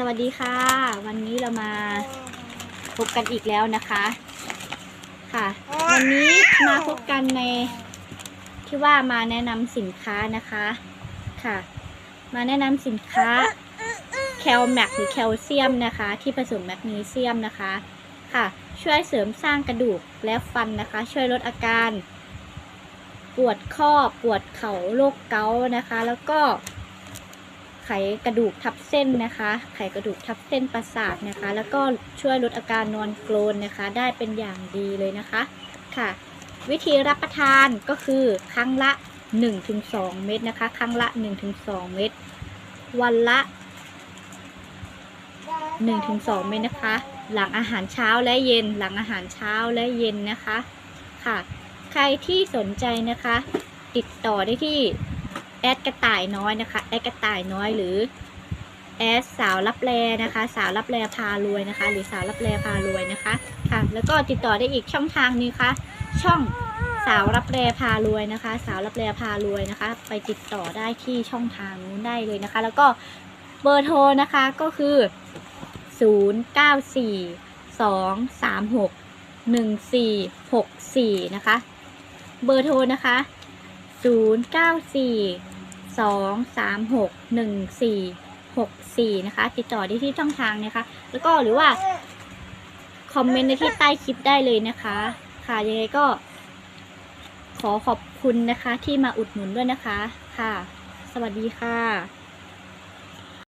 สวัสดีค่ะ วันนี้เรามาพบกันอีกแล้วนะคะ ค่ะ วันนี้มาพบกันในที่ว่ามาแนะนำสินค้านะคะค่ะ มาแนะนำสินค้าแคลแมกหรือแคลเซียมนะคะ ที่ผสมแมกนีเซียมนะคะค่ะ ช่วยเสริมสร้างกระดูกและฟันนะคะ ช่วยลดอาการ ปวดข้อปวดเข่าโรคเกาต์นะคะ แล้วก็ ไขกระดูกทับเส้นนะคะ ไขกระดูกทับเส้นประสาทนะคะ แล้วก็ช่วยลดอาการนอนกรนนะคะ ได้เป็นอย่างดีเลยนะคะค่ะ วิธีรับประทานก็คือครั้งละ 1-2 เม็ดนะคะ ครั้งละ 1-2 เม็ดวันละ1-2 เม็ดนะคะ หลังอาหารเช้าและเย็น หลังอาหารเช้าและเย็นนะคะ ค่ะ ใครที่สนใจนะคะ ติดต่อได้ที่ แอดกระต่ายน้อยนะคะแอดกระต่ายน้อยหรือแอดสาวรับแลนะคะ สาวรับแลพารวยนะคะ หรือสาวรับแลพารวยนะคะค่ะแล้วก็ติดต่อได้อีกช่องทางนี้ค่ะช่องสาวรับแลพารวยนะคะ สาวรับแลพารวยนะคะ ไปติดต่อได้ที่ช่องทางนู้นได้เลยนะคะ แล้วก็เบอร์โทรนะคะก็คือ 0942361464 นะคะ เบอร์โทรนะคะ 0942361464 นะคะ ติดต่อได้ที่ช่องทางนะคะ แล้วก็หรือว่า คอมเมนต์ในที่ใต้คลิปได้เลยนะคะ ค่ะยังไงก็ ขอขอบคุณนะคะที่มาอุดหนุนด้วยนะคะ ค่ะ สวัสดีค่ะ